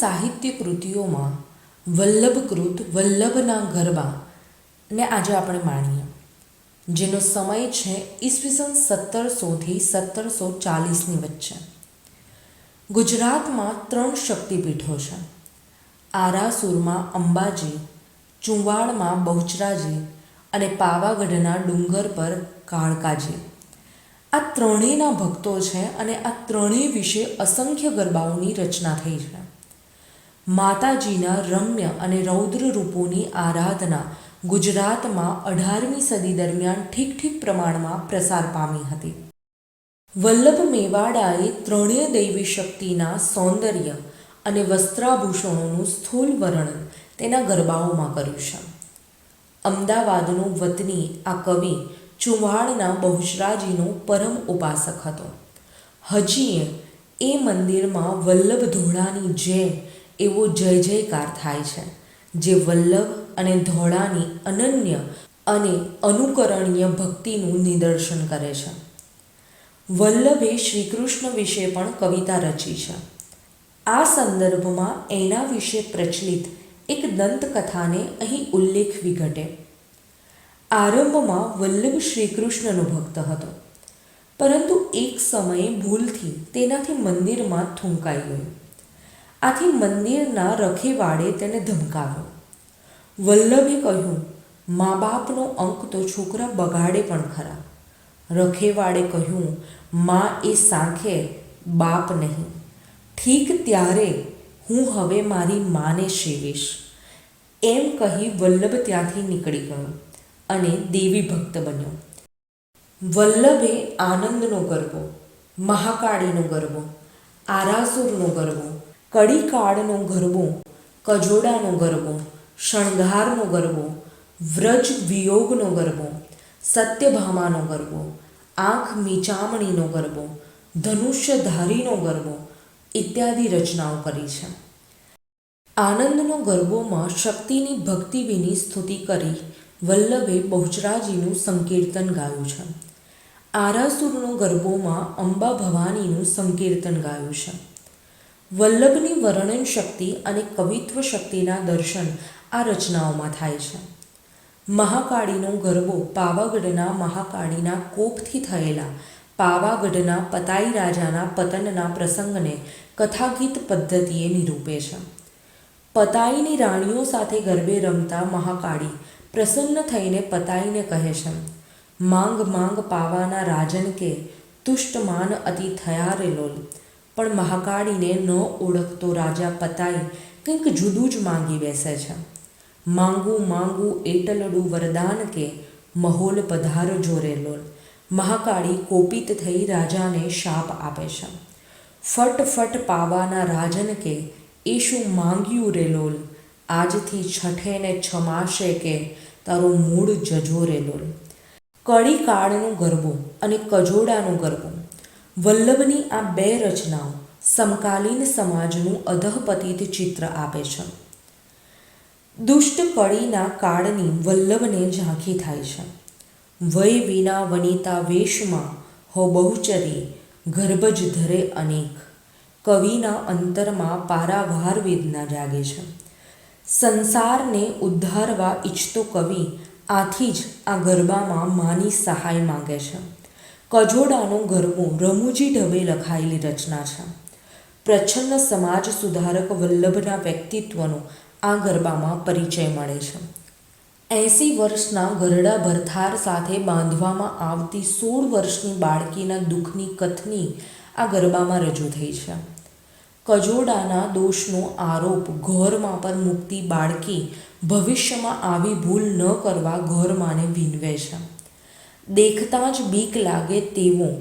સાહિત્ય કૃતિઓમાં વલ્લભકૃત વલ્લભના ગરબા ને આજે આપણે માણીએ. જેનો સમય છે ઈસવીસન સત્તરસોથી સત્તરસો ચાલીસની વચ્ચે. ગુજરાતમાં ત્રણ શક્તિપીઠો છે. આરાસુરમાં અંબાજી ચુંવાડમાં બહુચરાજી અને પાવાગઢના ડુંગર પર કાળકાજી. આ ત્રણેયના ભક્તો છે અને આ ત્રણેય વિશે અસંખ્ય ગરબાઓની રચના થઈ છે. માતાજીના રમ્ય અને રૌદ્ર રૂપોની આરાધના ગુજરાતમાં અઢારમી સદી દરમિયાન ઠીક ઠીક પ્રમાણમાં પ્રસાર પામી હતી. વલ્લભ મેવાડાએ ત્રણેય દૈવી શક્તિના સૌંદર્ય અને વસ્ત્રાભૂષણોનું સ્થૂલ વર્ણન તેના ગરબાઓમાં કર્યું છે. અમદાવાદનું વતની આ કવિ ચુવાણના બહુશરાજીનો પરમ ઉપાસક હતો. હજીએ એ મંદિરમાં વલ્લભ ધોળાની જય એવો જય જયકાર થાય છે, જે વલ્લભ અને ધોળાની અનન્ય અને અનુકરણીય ભક્તિનું નિદર્શન કરે છે. વલ્લભે શ્રીકૃષ્ણ વિશે પણ કવિતા રચી છે. આ સંદર્ભમાં એના વિશે પ્રચલિત એક દંતકથાને અહીં ઉલ્લેખવી ઘટે આરંભમાં વલ્લભ શ્રીકૃષ્ણનો ભક્ત હતો, પરંતુ એક સમયે ભૂલથી તેનાથી મંદિરમાં થૂંકાઈ ગયું. આથી મંદિરના રખેવાળે તેને ધમકાવ્યો. વલ્લભે કહ્યું મા બાપનો અંક તો છોકરા બગાડે પણ ખરા. રખેવાળે કહ્યું, મા એ સાંખે બાપ નહીં. ઠીક ત્યારે હું હવે મારી માને સેવીશ. એમ કહી વલ્લભ ત્યાંથી નીકળી ગયો અને દેવી ભક્ત બન્યો. વલ્લભે આનંદનો ગરબો, મહાકાળીનો ગરબો, આરાસુરનો ગરબો કડીકાળનો ગરબો, કજોડાનો ગરબો, શણગારનો ગરબો, વ્રજ વિયોગનો ગરબો, સત્યભામાનો ગરબો, આંખ મીચામણીનો ગરબો, ધનુષ્યધારીનો ગરબો ઇત્યાદિ રચનાઓ કરી છે. આનંદનો ગરબોમાં શક્તિની ભક્તિવિની સ્તુતિ કરી વલ્લભે બહુચરાજીનું સંકીર્તન ગાયું છે. આરાસુરનો ગરબોમાં અંબા ભવાનીનું સંકીર્તન ગાયું છે. વલ્લભની વર્ણન શક્તિ અને કવિત્વ શક્તિના દર્શન આ રચનાઓમાં થાય છે. મહાકાળીનો ગરબો પાવાગઢના મહાકાળીના કોપથી થયેલા, પાવાગઢના પતાઈ રાજાના પતનના પ્રસંગને કથાગીત પદ્ધતિએ નિરૂપે છે. પતાઈની રાણીઓ સાથે ગરબે રમતા મહાકાળી પ્રસન્ન થઈને પતાઈને કહે છે, માંગ માંગ પાવાના રાજન કે, તુષ્ટમાન અતિ થયા રે લોલ. પણ મહાકાળીને ન ઓળખતો રાજા પતાઈ કંઈક જુદું જ માંગી બેસે છે. માંગું માંગું એટલડું વરદાન કે મહોલ પધાર જોરેલો મહાકાળી કોપિત થઈ રાજાને શાપ આપે છે. ફટ ફટ પાવાના રાજન કે એ શું માંગ્યું રે લોલ. આજથી છઠે ને છમાશે કે તારું મૂળ જજો રે લોલ. કડી કાળનું ગરબો અને કજોડાનું ગરબો. વલ્લભની આ બે રચનાઓ સમકાલીન સમાજનું અધઃપતિત ચિત્ર આપે છે. દુષ્ટ કળીના કાળની વલ્લભને ઝાંખી થાય છે. વય વિના વનિતા વેશમાં હો બહુચરી ગર્ભજ ધરે અનેક. કવિના અંતરમાં પારાવાર વેદના જાગે છે. સંસારને ઉદ્ધારવા ઈચ્છતો કવિ આથી જ આ ગરબામાં માની સહાય માગે છે. કજોડાનો ગરબો રમૂજી ઢબે લખાયેલી રચના છે. પ્રચ્છન્ન સમાજ સુધારક વલ્લભના વ્યક્તિત્વનો આ ગરબામાં પરિચય મળે છે. એંસી વર્ષના ગરડા ભરથાર સાથે બાંધવામાં આવતી સોળ વર્ષની બાળકીના દુઃખની કથની આ ગરબામાં રજૂ થઈ છે. કજોડાના દોષનો આરોપ ઘોરમાં પર મૂકતી બાળકી ભવિષ્યમાં આવી ભૂલ ન કરવા ઘોરમાને વિનવે છે. દેખતાં જ બીક લાગે તેવું.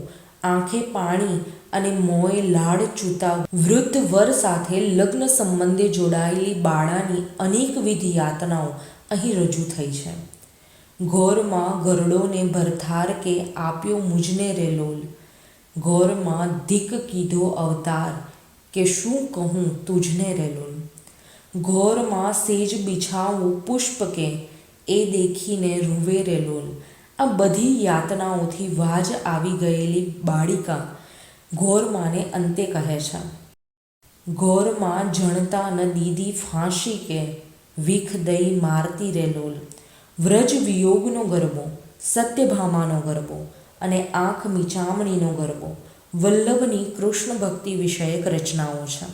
આંખે પાણી અને મોંએ લાડ ચૂતા વૃદ્ધ વર સાથે લગ્ન સંબંધે જોડાયેલી બાળાની અનેકવિધ યાતનાઓ અહીં રજૂ થઈ છે. ઘોરમાં ગરડોને ભરથાર કે આપ્યો મુજને રે લોલ ઘોરમાં ધીક કીધો અવતાર કે શું કહું તુજને રે લોલ ઘોરમાં સેજ બિછાવું પુષ્પ કે એ દેખીને રૂવે રે લોલ આ બધી યાતનાઓથી વાજ આવી ગયેલી બાળિકા ઘોરમાને અંતે કહે છે ઘોરમાં જણતા ન દીદી ફાંસી કે વિખ દઈ મારતી રે લોલ. વ્રજ વિયોગનો ગરબો, સત્યભામાનો ગરબો અને આંખ મીચામણીનો ગરબો વલ્લભની કૃષ્ણ ભક્તિ વિષયક રચનાઓ છે.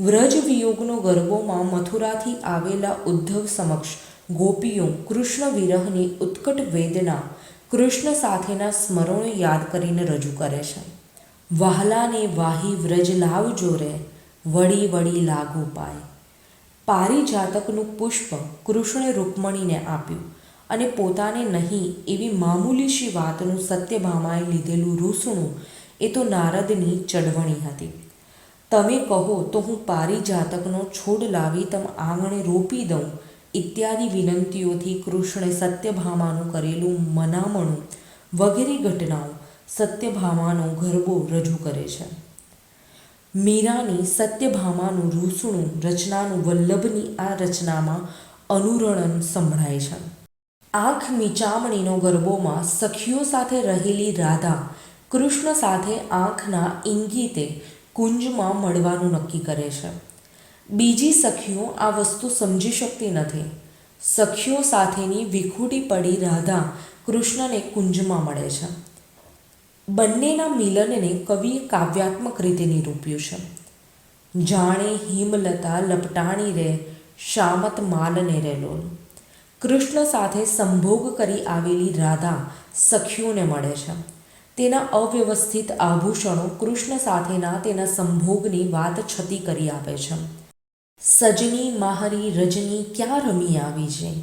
વ્રજ વિયોગનો ગરબોમાં મથુરાથી આવેલા ઉદ્ધવ સમક્ષ ગોપીઓ કૃષ્ણ વિરહની ઉત્કટ વેદના કૃષ્ણ સાથેના સ્મરણો યાદ કરીને રજૂ કરે છે. વહાલાને વાહી વ્રજ લાવજો રે, વળી વળી લાગુ પાય. પારિજાતકનું પુષ્પ કૃષ્ણે રૂકમણીને આપ્યું અને પોતાને નહીં એવી મામૂલીશી વાતનું સત્યભામાએ લીધેલું રૂસણું એ તો નારદની ચડવણી હતી. તમે કહો તો હું પારિજાતકનો છોડ લાવી તમ આંગણે રોપી દઉં ઇત્યાદિ વિનંતીઓથી કૃષ્ણે સત્યભામાનું કરેલું મનામણું વગેરે ઘટનાઓ સત્યભામાનો ગરબો રજૂ કરે છે. મીરાની સત્યભામાનું રૂસણું રચનાનું વલ્લભની આ રચનામાં અનુરણન સંભળાય છે. આંખ મીચામણીનો ગરબોમાં સખીઓ સાથે રહેલી રાધા કૃષ્ણ સાથે આંખના ઇંગિતે કુંજમાં મળવાનું નક્કી કરે છે. બીજી સખીઓ આ વસ્તુ સમજી શકતી નથી. સખીઓ સાથેની વિખૂટી પડી રાધા કૃષ્ણને કુંજમાં મળે છે. બંનેના મિલનને કવિએ કાવ્યાત્મક રીતે નિરૂપ્યું છે. જાણે હિમલતા લપટાણી રે, શામત માલને રે લોલ. કૃષ્ણ સાથે સંભોગ કરી આવેલી રાધા સખીઓને મળે છે. તેના અવ્યવસ્થિત આભૂષણો કૃષ્ણ સાથેના તેના સંભોગની વાત છતી કરી આપે છે. સજની માહરી રજની ક્યાં રમી આવી છે?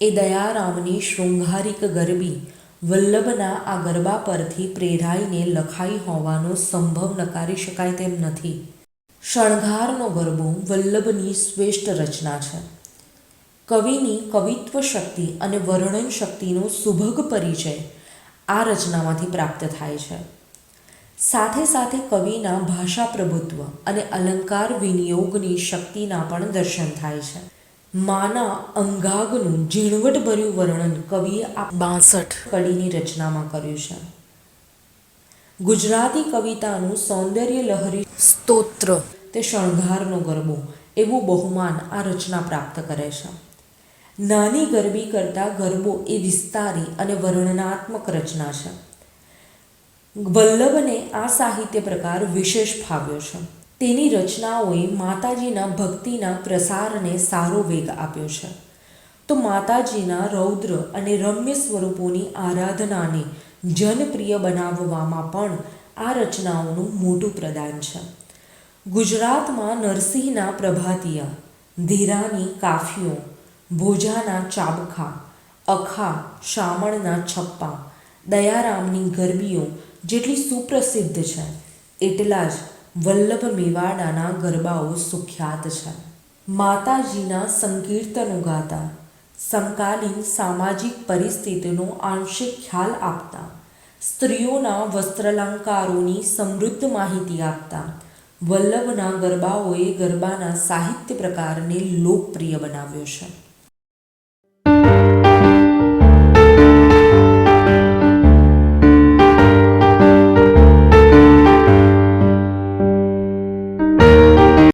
એ દયારામની શૃંગારિક ગરબી વલ્લભના આ ગરબા પરથી પ્રેરાઈને લખાઈ હોવાનો સંભવ નકારી શકાય તેમ નથી. શણગારનો ગરબો વલ્લભની શ્રેષ્ઠ રચના છે. કવિની કવિત્વ શક્તિ અને વર્ણન શક્તિનો સુભગ પરિચય આ રચનામાંથી પ્રાપ્ત થાય છે. સાથે સાથે કવિના ભાષા પ્રભુત્વ અને અલંકાર વિનિયોગની શક્તિના પણ દર્શન થાય છે. માના અંગાગનું ઝીણવટભર્યું વર્ણન કવિએ આ બાસઠ કડીની રચનામાં કર્યું છે. ગુજરાતી કવિતાનું સૌંદર્ય લહરી સ્તોત્ર તે શણગારનો ગરબો એવું બહુમાન આ રચના પ્રાપ્ત કરે છે. નાની ગરબી કરતાં ગરબો એ વિસ્તારી અને વર્ણનાત્મક રચના છે. વલ્લભને આ સાહિત્ય પ્રકાર વિશેષ ફાવ્યો છે. તેની રચનાઓએ માતાજીના ભક્તિના પ્રસારને સારો વેગ આપ્યો છે. તો માતાજીના રૌદ્ર અને રમ્ય સ્વરૂપોની આરાધનાને જનપ્રિય બનાવવામાં પણ આ રચનાઓનું મોટું પ્રદાન છે. ગુજરાતમાં નરસિંહના પ્રભાતિયા, ધીરાની કાફીઓ, ભોજાના ચાબખા, અખા, શામળના છપ્પા, દયારામની ગરબીઓ જેટલી સુપ્રસિદ્ધ છે, એટલા જ વલ્લભ મેવાડાના ગરબાઓ સુખ્યાત છે. માતાજીના સંકીર્તનો ગાતા, સમકાલીન સામાજિક પરિસ્થિતિનો આંશિક ખ્યાલ આપતા, સ્ત્રીઓના વસ્ત્રાલંકારોની સમૃદ્ધ માહિતી આપતા, વલ્લભના ગરબાઓએ ગરબાના સાહિત્ય પ્રકારને લોકપ્રિય બનાવ્યો છે.